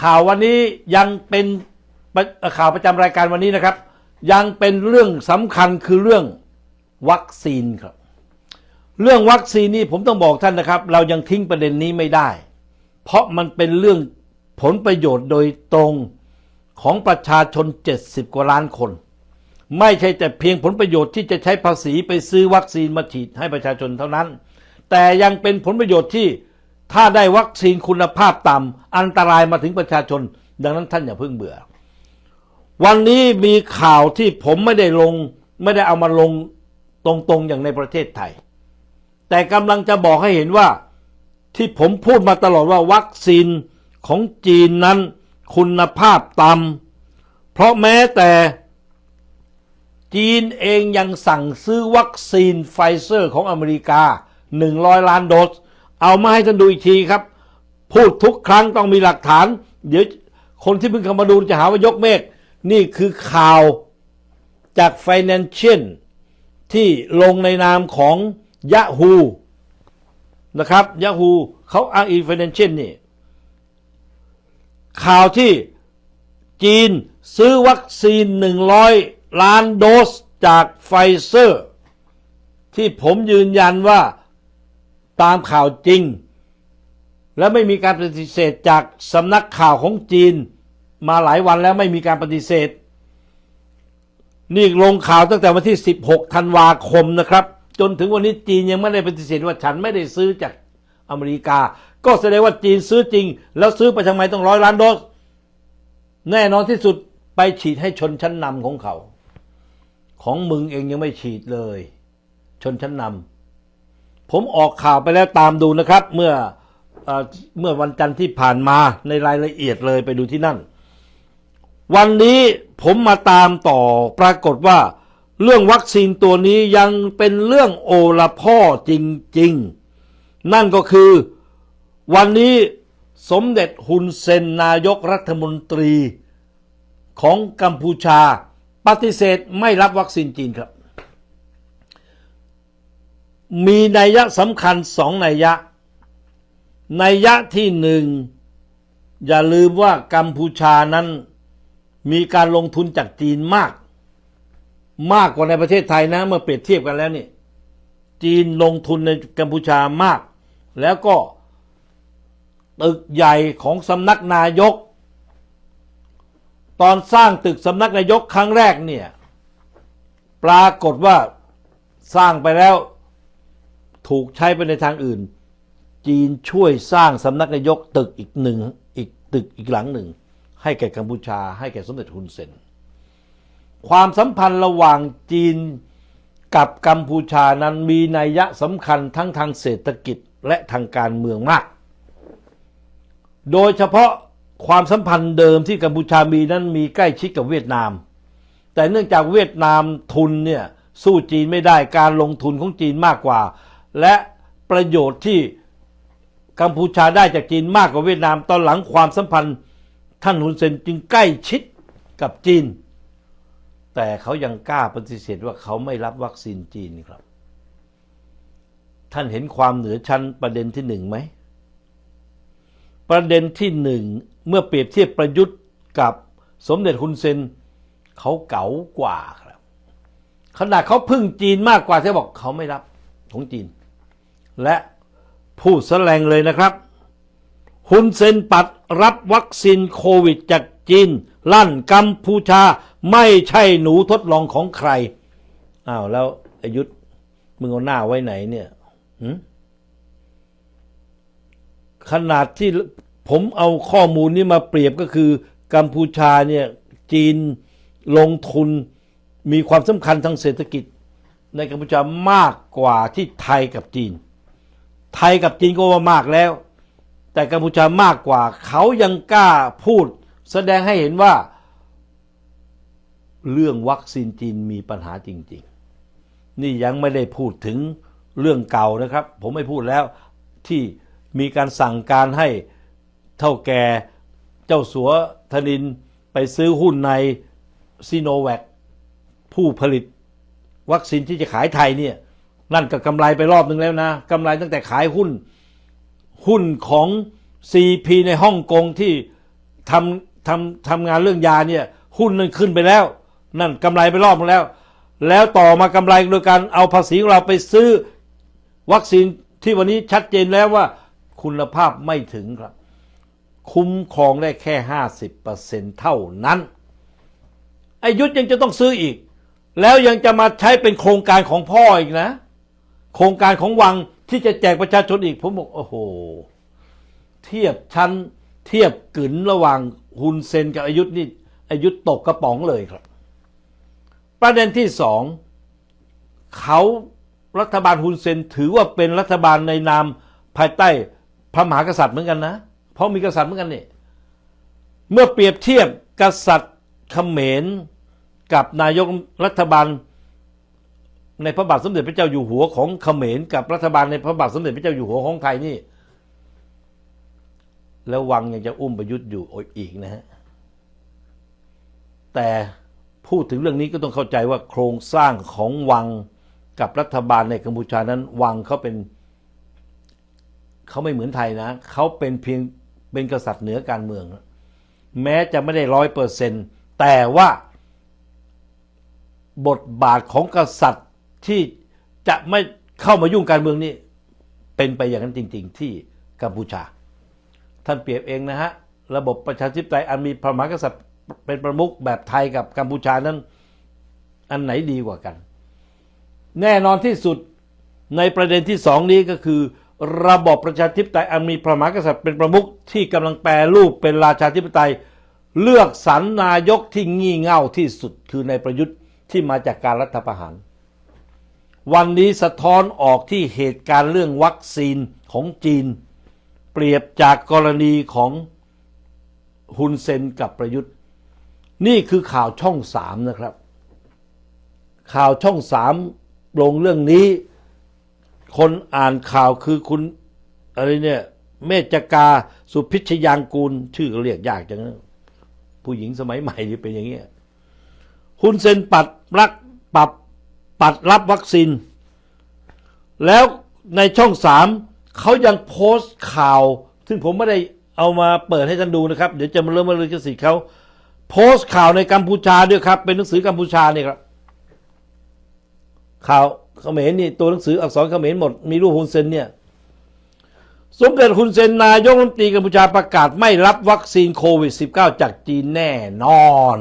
ข่าววันนี้ยังเป็นปข่าวประจำรายการวันนี้นะครับ ยังเป็นเรื่องสำคัญคือเรื่องวัคซีนครับ เรื่องวัคซีนนี่ผมต้องบอกท่านนะครับ เรายังทิ้งประเด็นนี้ไม่ได้ เพราะมันเป็นเรื่องผลประโยชน์โดยตรงของประชาชน 70 กว่าล้านคน ไม่ใช่แต่เพียงผลประโยชน์ที่จะใช้ภาษีไปซื้อวัคซีนมาฉีดให้ประชาชนเท่านั้น แต่ยังเป็นผลประโยชน์ที่ ถ้าได้วัคซีนคุณภาพต่ำอันตรายมาถึงประชาชน ดังนั้นท่านอย่าเพิ่งเบื่อ วันนี้มีข่าวที่ผมไม่ได้ลง ไม่ได้เอามาลงตรงๆอย่างในประเทศไทย แต่กำลังจะบอกให้เห็นว่า ที่ผมพูดมาตลอดว่าวัคซีนของจีนนั้นคุณภาพต่ำเพราะแม้แต่จีนเองยังสั่งซื้อวัคซีนไฟเซอร์ของอเมริกา 100 ล้านโดส เอามาให้ท่านดูอีกทีครับ พูดทุกครั้งต้องมีหลักฐาน เดี๋ยวคนที่เพิ่งเข้ามาดูจะหาว่ายกเมฆนี่คือข่าวจาก Financial ที่ลงในนามของ Yahoo นะครับ Yahoo เขาอ้างอิน Financial นี่ ข่าวที่จีนซื้อวัคซีน 100 ล้านโดสจากไฟเซอร์ ที่ผมยืนยันว่า ตามข่าวจริง และไม่มีการปฏิเสธจากสำนักข่าวของจีน มาหลายวันแล้วไม่มีการปฏิเสธ นี่ลงข่าวตั้งแต่วันที่ 16 ธันวาคมนะครับ จนถึงวันนี้จีนยังไม่ได้ปฏิเสธว่าฉันไม่ได้ซื้อจากอเมริกา ก็แสดงว่าจีนซื้อจริง แล้วซื้อไปทำไมต้องร้อยล้านโดสแน่นอนที่สุดไปฉีดให้ชนชั้นนำของเขา ของมึงเองยังไม่ฉีดเลย ชนชั้นนำ ผมออกข่าวไปแล้วตามดูนะครับ เมื่อเออเมื่อวันจันทร์ที่ผ่านมาในรายละเอียดเลยไปดูที่นั่น วันนี้ผมมาตามต่อปรากฏว่า เรื่องวัคซีนตัวนี้ยังเป็นเรื่องโอละพ่อจริง ๆ นั่นก็คือวันนี้สมเด็จฮุนเซนนายกรัฐมนตรีของกัมพูชา ปฏิเสธไม่รับวัคซีนจีนครับ มีนัยยะสำคัญสองนัยยะ นัยยะที่หนึ่งอย่าลืมว่ากัมพูชานั้นมีการลงทุนจากจีนมาก มากกว่าในประเทศไทยนะเมื่อเปรียบเทียบกันแล้วนี่จีนลงทุนในกัมพูชามาก แล้วก็ตึกใหญ่ของสำนักนายก ตอนสร้างตึกสำนักนายกครั้งแรกเนี่ย ปรากฏว่าสร้างไปแล้ว ถูกใช้ไปในทางอื่น จีนช่วยสร้างสำนักนายกตึกอีกหนึ่งอีกตึกอีกหลังหนึ่ง ให้แก่กัมพูชา ให้แก่สมเด็จฮุนเซนความสัมพันธ์ระหว่างจีนกับกัมพูชานั้นมีนัยยะสำคัญทั้งทางเศรษฐกิจและทางการเมืองมาก โดยเฉพาะความสัมพันธ์เดิมที่กัมพูชามีนั้นมีใกล้ชิดกับเวียดนาม แต่เนื่องจากเวียดนามทุนเนี่ยสู้จีนไม่ได้การลงทุนของจีนมากกว่า และประโยชน์ที่กัมพูชาได้จากจีนมากกว่าเวียดนามตอนหลังความสัมพันธ์ท่านฮุนเซนจึงใกล้ชิดกับจีน แต่เขายังกล้าปฏิเสธว่าเขาไม่รับวัคซีนจีนครับ ท่านเห็นความเหนือชั้นประเด็นที่หนึ่งไหม ประเด็นที่หนึ่งเมื่อเปรียบเทียบประยุทธ์กับสมเด็จฮุนเซนเขาเก๋ากว่าครับขนาดเขาพึ่งจีนมากกว่าที่บอกเขาไม่รับของจีน และพูดแสลงเลยนะครับ ฮุนเซนปัดรับวัคซีนโควิดจากจีน ลั่นกัมพูชาไม่ใช่หนูทดลองของใคร อ้าว แล้วอายุทธมึงเอาหน้าไว้ไหนเนี่ยขนาดที่ผมเอาข้อมูลนี้มาเปรียบก็คือ กัมพูชาเนี่ย จีนลงทุนมีความสำคัญทางเศรษฐกิจ ในกัมพูชามากกว่าที่ไทยกับจีน ไทยกับจีนก็ว่ามากแล้ว แต่กัมพูชามากกว่า เขายังกล้าพูด แสดงให้เห็นว่า เรื่องวัคซีนจีนมีปัญหาจริง ๆ นี่ยังไม่ได้พูดถึงเรื่องเก่านะครับ ผมไม่พูดแล้วที่มีการสั่งการให้เท่าแก่เจ้าสัวธนินไปซื้อหุ้นในซีโนแวคผู้ผลิตวัคซีนที่จะขายไทยเนี่ย นั่นก็กำไรไปรอบหนึ่งแล้วนะกำไรตั้งแต่ขายหุ้น หุ้นของ CP ในฮ่องกงที่ทำทำทำงานเรื่องยาเนี่ย หุ้นนั่นขึ้นไปแล้ว นั่นกำไรไปรอบนึงแล้ว แล้วต่อมากำไรโดยการเอาภาษีของเราไปซื้อวัคซีนที่วันนี้ชัดเจนแล้วว่าคุณภาพไม่ถึงครับ คุ้มครองได้แค่ห้าสิบเปอร์เซ็นเท่านั้นไอายุทธยังจะต้องซื้ออีก แล้วยังจะมาใช้เป็นโครงการของพ่ออีกนะ โครงการของวังที่จะแจกประชาชนอีก ผมบอกโอ้โห เทียบชั้น เทียบกึ๋นระหว่างฮุนเซนกับอายุธนี่อายุธตกกระป๋องเลยครับ ประเด็นที่สองเขารัฐบาลฮุนเซนถือว่าเป็นรัฐบาลในนามภายใต้พระมหากษัตริย์เหมือนกันนะ เพราะมีกษัตริย์เหมือนกันนี่เมื่อเปรียบเทียบกษัตริย์เขมรกับนายกรัฐบาล ในพระบาทสมเด็จพระเจ้าอยู่หัวของเขมรกับรัฐบาลในพระบาทสมเด็จพระเจ้าอยู่หัวของไทยนี่ แล้ววังยังจะอุ้มประยุทธ์อยู่อีกนะฮะแต่พูดถึงเรื่องนี้ก็ต้องเข้าใจว่าโครงสร้างของวังกับรัฐบาลในกัมพูชานั้น วังเขาเป็นเขาไม่เหมือนไทยนะเขาเป็นเพียงเป็นกษัตริย์เหนือการเมือง แม้จะไม่ได้ร้อยเปอร์เซ็นต์แต่ว่าบทบาทของกษัตริย์ ที่จะไม่เข้ามายุ่งการเมืองนี่เป็นไปอย่างนั้นจริง ๆ ที่กัมพูชา ท่านเปรียบเองนะฮะ ระบบประชาธิปไตยอันมีพระมหากษัตริย์เป็นประมุขแบบไทยกับกัมพูชานั้น อันไหนดีกว่ากัน แน่นอนที่สุดในประเด็นที่สองนี้ก็คือ ระบบประชาธิปไตยอันมีพระมหากษัตริย์เป็นประมุขที่กำลังแปรรูปเป็นราชาธิปไตย เลือกสรรนายกที่งี่เง่าที่สุดคือในประยุทธ์ที่มาจากการรัฐประหาร วันนี้สะท้อนออกที่เหตุการณ์เรื่องวัคซีนของจีน เปรียบจากกรณีของฮุนเซนกับประยุทธ์ นี่คือข่าวช่องสามนะครับ ข่าวช่องสามลงเรื่องนี้ คนอ่านข่าวคือคุณอะไรเนี่ยเมจกาสุพิชยางกูล ชื่อเรียกยากจัง ผู้หญิงสมัยใหม่ที่เป็นอย่างเงี้ยฮุนเซนปัดรัก ปัดรับวัคซีน แล้วในช่องสามเขายังโพสต์ข่าว ซึ่งผมไม่ได้เอามาเปิดให้ท่านดูนะครับ เดี๋ยวจะมาเริ่มมาเลยกสิทธิ์เขาโพสต์ข่าวในกัมพูชาด้วยครับ เป็นหนังสือกัมพูชาเนี่ยครับ ข่าวเขมรนี่ตัวหนังสืออักษรเขมรหมด มีรูปฮุนเซนเนี่ย สมเด็จฮุนเซนนายกรัฐมนตรีกัมพูชาประกาศไม่รับวัคซีนโควิด -19 จากจีนแน่นอน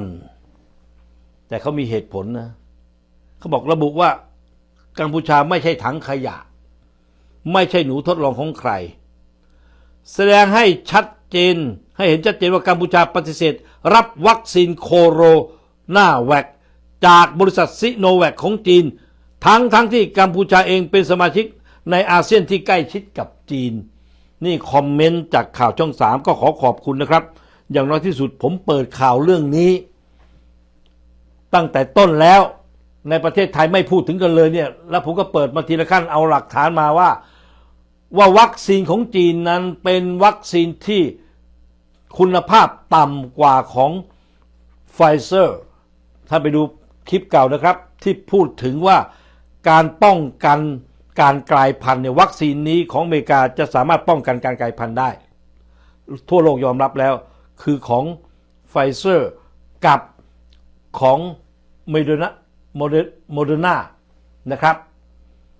แต่เขามีเหตุผลนะ เขาบอกระบุว่า กัมพูชาไม่ใช่ถังขยะ ไม่ใช่หนูทดลองของใคร แสดงให้ชัดเจนให้เห็นชัดเจนว่ากัมพูชาปฏิเสธ รับวัคซีนโคโรนาแวคจากบริษัทซิโนแวคของจีน ทั้งทั้งที่กัมพูชาเองเป็นสมาชิกในอาเซียนที่ใกล้ชิดกับจีน นี่คอมเมนต์จากข่าวช่องสามก็ขอขอบคุณนะครับ อย่างน้อยที่สุดผมเปิดข่าวเรื่องนี้ ตั้งแต่ต้นแล้ว ในประเทศไทยไม่พูดถึงกันเลยเนี่ย แล้วผมก็เปิดมาทีละขั้นเอาหลักฐานมาว่า ว่าวัคซีนของจีนนั้นเป็นวัคซีนที่คุณภาพต่ำกว่าของไฟเซอร์ถ้าไปดูคลิปเก่านะครับ ที่พูดถึงว่าการป้องกันการกลายพันธุ์เนี่ยวัคซีนนี้ของอเมริกาจะสามารถป้องกันการกลายพันธุ์ได้ ทั่วโลกยอมรับแล้ว คือของไฟเซอร์กับของโมเดนา โมเดอร์นานะครับ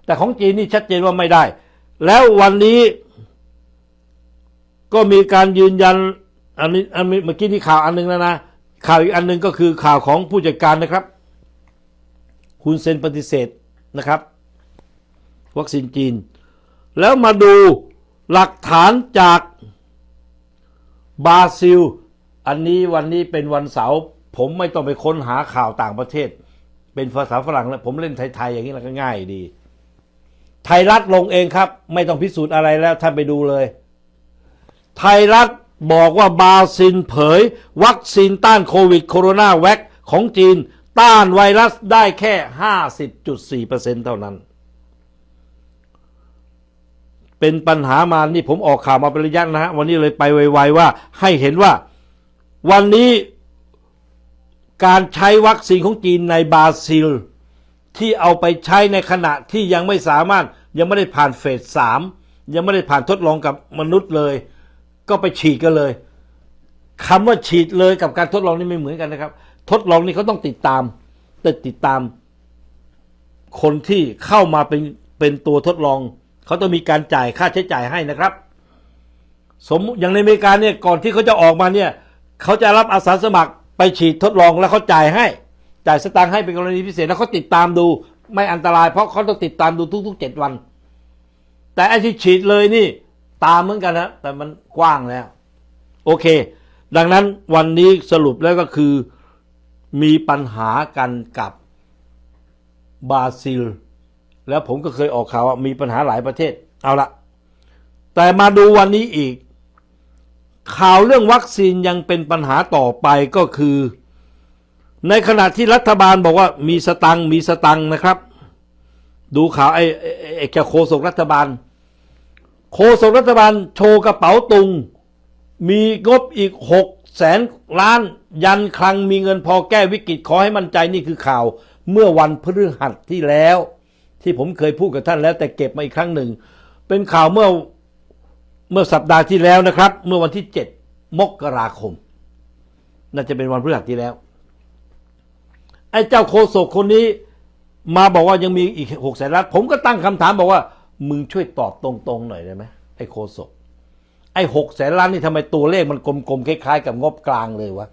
แต่ของจีนนี่ชัดเจนว่าไม่ได้ แล้ววันนี้ก็มีการยืนยันอันนี้อันเมื่อกี้ที่ข่าวอันหนึงแล้วนะ ข่าวอีกอันหนึงก็คือข่าวของผู้จัดการนะครับ คุณเซนปฏิเสธนะครับ วัคซีนจีน แล้วมาดูหลักฐานจากบราซิล อันนี้วันนี้เป็นวันเสาร์ผมไม่ต้องไปค้นหาข่าวต่างประเทศ เป็นภาษาฝรั่งแล้วผมเล่นไทยๆอย่างนี้แล้วก็ง่ายดี ไทยรัฐลงเองครับ ไม่ต้องพิสูจน์อะไรแล้วท่านไปดูเลย ไทยรัฐบอกว่าบาซิลเผย วัคซีนต้านโควิดโคโรนาแวคของจีน ต้านไวรัสได้แค่ 50.4%เท่านั้น เป็นปัญหามานี่ผมออกข่าวมาเป็นระยะนะฮะวันนี้เลยไปไวๆว่าให้เห็นว่า วันนี้ การใช้วัคซีนของจีนในบราซิล ที่เอาไปใช้ในขณะที่ยังไม่สามารถยังไม่ได้ผ่านเฟสสามยังไม่ได้ผ่านทดลองกับมนุษย์เลย ก็ไปฉีดกันเลยคำว่าฉีดเลยกับการทดลองนี่ไม่เหมือนกันนะครับ ทดลองนี่เขาต้องติดตามแต่ติดตาม คนที่เข้ามาเป็นเป็นตัวทดลองเขาต้องมีการจ่ายค่าใช้จ่ายให้นะครับ สมอย่างในอเมริกาเนี่ยก่อนที่เขาจะออกมาเนี่ยเขาจะรับอาสาสมัคร ไปฉีดทดลองแล้วเขาจ่ายให้ จ่ายสตางค์ให้เป็นกรณีพิเศษแล้วเขาติดตามดู ไม่อันตรายเพราะเขาต้องติดตามดูทุกๆเจ็ดวัน แต่ไอ้ที่ฉีดเลยนี่ ตามเหมือนกันนะแต่มันกว้างแล้ว โอเค ดังนั้นวันนี้สรุปแล้วก็คือมีปัญหากันกับบราซิล แล้วผมก็เคยออกข่าวว่ามีปัญหาหลายประเทศ เอาละแต่มาดูวันนี้อีก ข่าวเรื่องวัคซีนยังเป็นปัญหาต่อไปก็คือ ในขณะที่รัฐบาลบอกว่ามีสตังมีสตังนะครับ ดูข่าวไอ้ไอ้ไอ้ไอ้แกโคศกรัฐบาล โคศกรัฐบาลโชว์กระเป๋าตุง มีงบอีกหกแสนล้านยันคลังมีเงินพอแก้วิกฤตขอให้มั่นใจนี่คือข่าว เมื่อวันพฤหัสที่แล้ว ที่ผมเคยพูดกับท่านแล้วแต่เก็บมาอีกครั้งหนึ่ง เป็นข่าวเมื่อ เมื่อสัปดาห์ที่แล้วนะครับ เมื่อวันที่ 7 มกราคม น่าจะเป็นวันพฤหัสที่แล้ว ไอ้เจ้าโคศกคนนี้ มาบอกว่ายังมีอีกหกแสนล้านผมก็ตั้งคำถามบอกว่า มึงช่วยตอบตรงๆหน่อยได้ไหมไอ้โคศกไอ้หกแสนล้านนี่ทำไมตัวเลขมันกลมๆคล้ายๆ กับงบกลางเลยวะ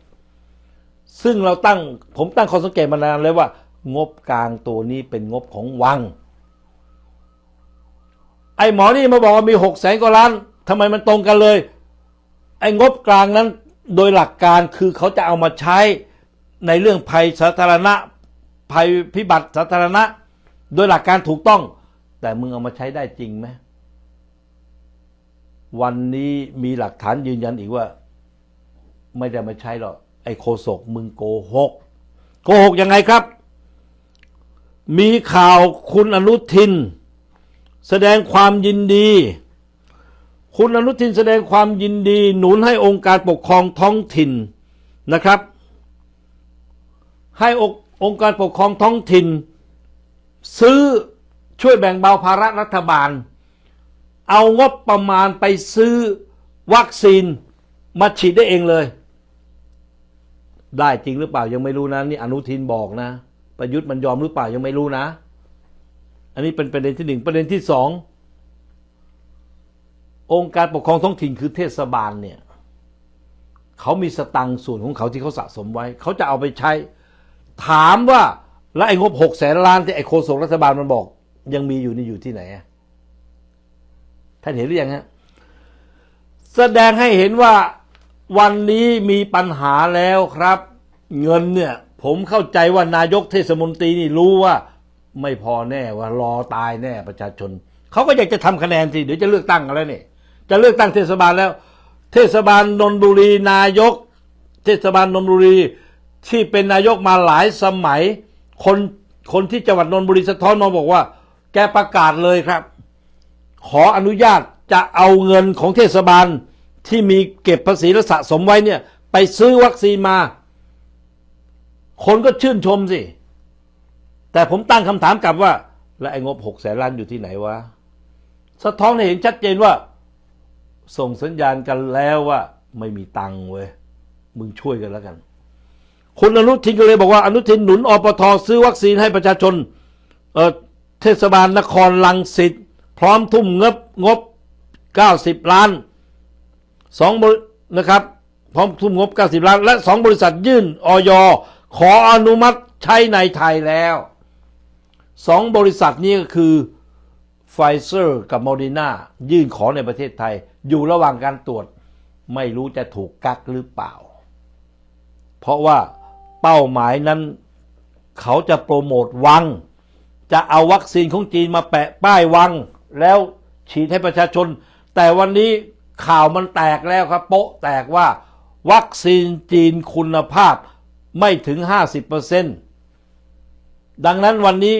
ซึ่งเราตั้งผมตั้งข้อสังเกตมานานเลยว่า งบกลางตัวนี้เป็นงบของวัง ไอ้หมอนี่มาบอกว่ามีหกแสนกว่าล้าน ทำไมมันตรงกันเลย ไอ้งบกลางนั้นโดยหลักการคือเขาจะเอามาใช้ในเรื่องภัยสาธารณะ ภัยพิบัติสาธารณะ โดยหลักการถูกต้อง แต่มึงเอามาใช้ได้จริงไหมวันนี้มีหลักฐานยืนยันอีกว่า ไม่ได้มาใช้หรอกไอ้โคศกมึงโกหก โกหกยังไงครับ มีข่าวคุณอนุทิน แสดงความยินดี คุณอนุทินแสดงความยินดีหนุนให้องค์การปกครองท้องถิ่นนะครับ ให้องค์องค์การปกครองท้องถิ่น ซื้อช่วยแบ่งเบาภาระรัฐบาล เอางบประมาณไปซื้อวัคซีนมาฉีดได้เองเลย ได้จริงหรือเปล่ายังไม่รู้นะนี่อนุทินบอกนะ ประยุทธ์มันยอมหรือเปล่ายังไม่รู้นะ อันนี้เป็นประเด็นที่หนึ่งประเด็นที่สอง องค์การปกครองท้องถิ่นคือเทศบาลเนี่ยเขามีสตังส่วนของเขาที่เขาสะสมไว้ เขาจะเอาไปใช้ ถามว่าแล้วไอ้งบหกแสนล้านที่ไอ้โฆษกรัฐบาลมันบอก ยังมีอยู่นี่อยู่ที่ไหนท่านเห็นหรือยังฮะแสดงให้เห็นว่าวันนี้มีปัญหาแล้วครับ เงินเนี่ย ผมเข้าใจว่านายกเทศมนตรีนี่รู้ว่า ไม่พอแน่ว่ารอตายแน่ประชาชน เขาก็อยากจะทำคะแนนสิเดี๋ยวจะเลือกตั้งกันแล้วนี่ จะเลือกตั้งเทศบาลแล้ว เทศบาลนนบุรีนายก เทศบาลนนบุรีที่เป็นนายกมาหลายสมัย คนคนที่จังหวัดนนบุรีสะท้อนมาบอกว่า แกประกาศเลยครับ ขออนุญาตจะเอาเงินของเทศบาลที่มีเก็บภาษีและสะสมไว้เนี่ย ไปซื้อวัคซีนมา คนก็ชื่นชมสิ แต่ผมตั้งคำถามกลับว่า แล้วไอ้งบหกแสนล้านอยู่ที่ไหนวะ สะท้อนให้เห็นชัดเจนว่า ส่งสัญญาณกันแล้วว่า ไม่มีตังค์เว้ยมึงช่วยกันแล้วกัน คุณอนุทินก็เลยบอกว่าอนุทินหนุนอปทซื้อวัคซีนให้ประชาชนเเทศบาลนครลังสิตพร้อมทุ่มเงบงบ 90 ล้านสองบรินะครับ พร้อมทุ่มงบ 90 ล้าน และสองบริษัทยื่นออยขออนุมัติใช้ในไทยแล้วสองบริษัทนี้ก็คือไฟเซอร์กับโมเดนายื่นขอในประเทศไทย อยู่ระหว่างการตรวจไม่รู้จะถูกกักหรือเปล่า เพราะว่าเป้าหมายนั้น เขาจะโปรโมทวัง จะเอาวัคซีนของจีนมาแปะป้ายวัง แล้วฉีดให้ประชาชน แต่วันนี้ข่าวมันแตกแล้วครับ โป๊ะแตกว่า วัคซีนจีนคุณภาพไม่ถึง 50%ดังนั้นวันนี้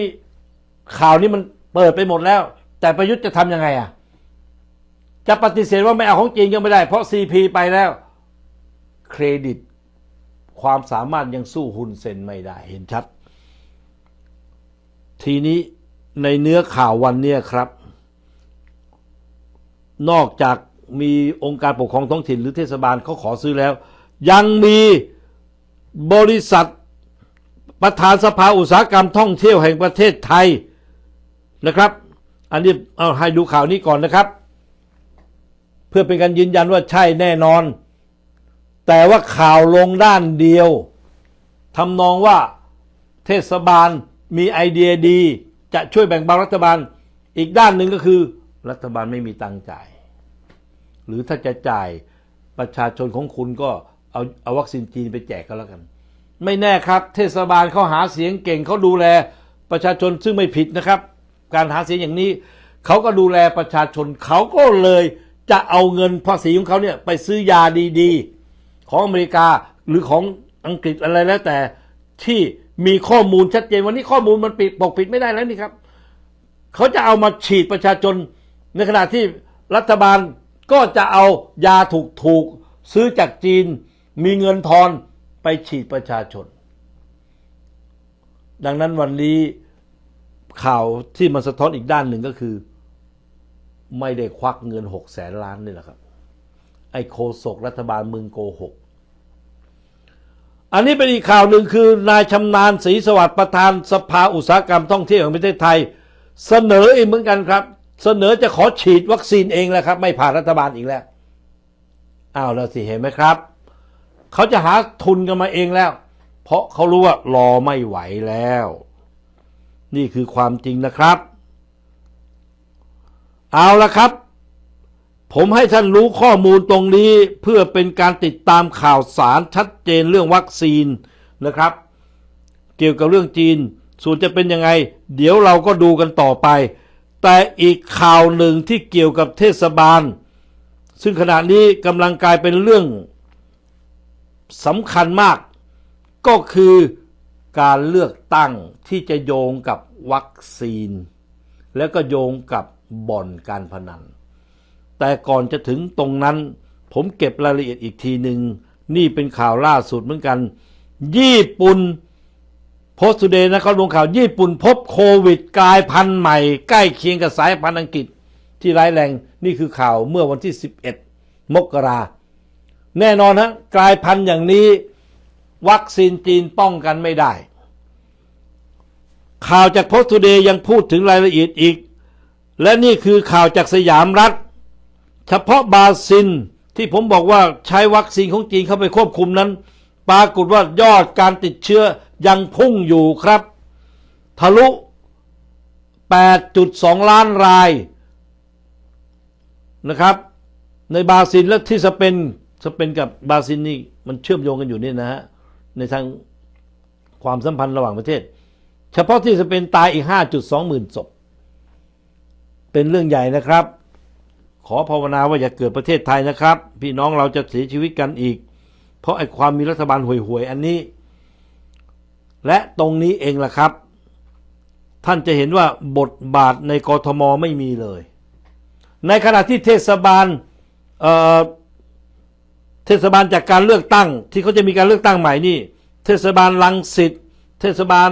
ข่าวนี้มันเปิดไปหมดแล้ว แต่ประยุทธ์จะทำยังไงอะ จะปฏิเสธว่าไม่เอาของจีนก็ไม่ได้ เพราะ CP ไปแล้ว เครดิตความสามารถยังสู้ฮุนเซนไม่ได้ เห็นชัด ทีนี้ในเนื้อข่าววันนี้ครับ นอกจากมีองค์การปกครองท้องถิ่นหรือเทศบาลเขาขอซื้อแล้ว ยังมีบริษัทประธานสภาอุตสาหกรรมท่องเที่ยวแห่งประเทศไทยนะครับ อันนี้เอาให้ดูข่าวนี้ก่อนนะครับ พื่อเป็นการยืนยันว่าใช่แน่นอน แต่ว่าข่าวลงด้านเดียวทำนองว่าเทศบาลมีไอเดียดี จะช่วยแบ่งเบารัฐบาล อีกด้านหนึ่งก็คือ รัฐบาลไม่มีตังค์จ่าย หรือถ้าจะจ่ายประชาชนของคุณก็เอาเอาวัคซีนจีนไปแจกก็แล้วกัน ไม่แน่ครับ เทศบาลเขาหาเสียงเก่งเขาดูแลประชาชนซึ่งไม่ผิดนะครับ การหาเสียงอย่างนี้เขาก็ดูแลประชาชนเขาก็เลย จะเอาเงินภาษีของเขาเนี่ยไปซื้อยาดีๆ ของอเมริกาหรือของอังกฤษอะไรแล้วแต่ที่มีข้อมูลชัดเจนวันนี้ข้อมูลมันปิดปกปิดไม่ได้แล้วนี่ครับ เขาจะเอามาฉีดประชาชนในขณะที่รัฐบาลก็จะเอายาถูกถูกๆซื้อจากจีน มีเงินทอนไปฉีดประชาชน ดังนั้นวันนี้ข่าวที่มันสะท้อนอีกด้านหนึ่งก็คือ ไม่ได้ควักเงินหกแสนล้านนี่แหละครับ ไอ้โคศกรัฐบาลมึงโกหก อันนี้เป็นอีกข่าวหนึ่งคือนายชำนาญศรีสวัสดิ์ประธานสภาอุตสาหกรรมท่องเที่ยวแห่งประเทศไทย เสนอเองเหมือนกันครับ เสนอจะขอฉีดวัคซีนเองแล้วครับ ไม่ผ่านรัฐบาลอีกแล้วอ้าวแล้วสิเห็นไหมครับ เขาจะหาทุนกันมาเองแล้ว เพราะเขารู้ว่ารอไม่ไหวแล้ว นี่คือความจริงนะครับ เอาละครับ ผมให้ท่านรู้ข้อมูลตรงนี้เพื่อเป็นการติดตามข่าวสารชัดเจนเรื่องวัคซีนนะครับ เกี่ยวกับเรื่องจีน ส่วนจะเป็นยังไง เดี๋ยวเราก็ดูกันต่อไป แต่อีกข่าวหนึ่งที่เกี่ยวกับเทศบาล ซึ่งขณะนี้กำลังกลายเป็นเรื่องสำคัญมาก ก็คือการเลือกตั้งที่จะโยงกับวัคซีน แล้วก็โยงกับ บ่อนการพนัน แต่ก่อนจะถึงตรงนั้น ผมเก็บรายละเอียดอีกทีหนึ่ง นี่เป็นข่าวล่าสุดเหมือนกัน ญี่ปุ่นโพสต์ทูเดย์นะเขาลงข่าวญี่ปุ่นพบโควิดกลายพันธุ์ใหม่ ใกล้เคียงกับสายพันธุ์อังกฤษที่ร้ายแรงนี่คือข่าวเมื่อวันที่ 11 มกรา แน่นอนฮะกลายพันธุ์อย่างนี้วัคซีนจีนป้องกันไม่ได้ ข่าวจากโพสต์ทูเดย์ยังพูดถึงรายละเอียดอีก และนี่คือข่าวจากสยามรัฐ เฉพาะบราซิลที่ผมบอกว่าใช้วัคซีนของจีนเข้าไปควบคุมนั้น ปรากฏว่ายอดการติดเชื้อยังพุ่งอยู่ครับ ทะลุ 8.2 ล้านรายนะครับ ในบราซิลและที่สเปนสเปนกับบราซิลนี่มันเชื่อมโยงกันอยู่นี่นะฮะ ในทางความสัมพันธ์ระหว่างประเทศ เฉพาะที่สเปนตายอีก 5.2 หมื่นศพ เป็นเรื่องใหญ่นะครับ ขอภาวนาว่าอย่าเกิดประเทศไทยนะครับ พี่น้องเราจะเสียชีวิตกันอีก เพราะไอ้ความมีรัฐบาลห่วยๆอันนี้ และตรงนี้เองล่ะครับ ท่านจะเห็นว่าบทบาทในกรทมไม่มีเลย ในขณะที่เทศบาลเเทศบาลจากการเลือกตั้ง ที่เขาจะมีการเลือกตั้งใหม่นี่ เทศบาลลังสิตเทศบาล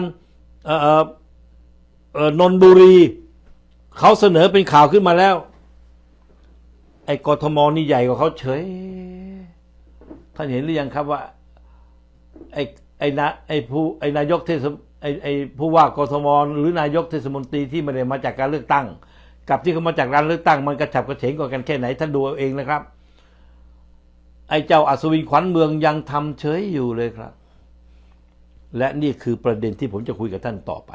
นนบุรี เขาเสนอเป็นข่าวขึ้นมาแล้ว ไอ้กทมนี่ใหญ่กว่าเขาเฉย ท่านเห็นหรือยังครับว่า ไอ้ไอ้นะไอ้ผู้ไอ้นายกเทศไอ้ไอ้ผู้ว่ากทมหรือนายกเทศมนตรีที่ไม่ได้มาจากการเลือกตั้ง กับที่เขามาจากการเลือกตั้ง มันกระฉับกระเฉงกว่ากันแค่ไหนท่านดูเอาเองนะครับ ไอ้เจ้าอัศวินขวัญเมืองยังทำเฉยอยู่เลยครับ และนี่คือประเด็นที่ผมจะคุยกับท่านต่อไป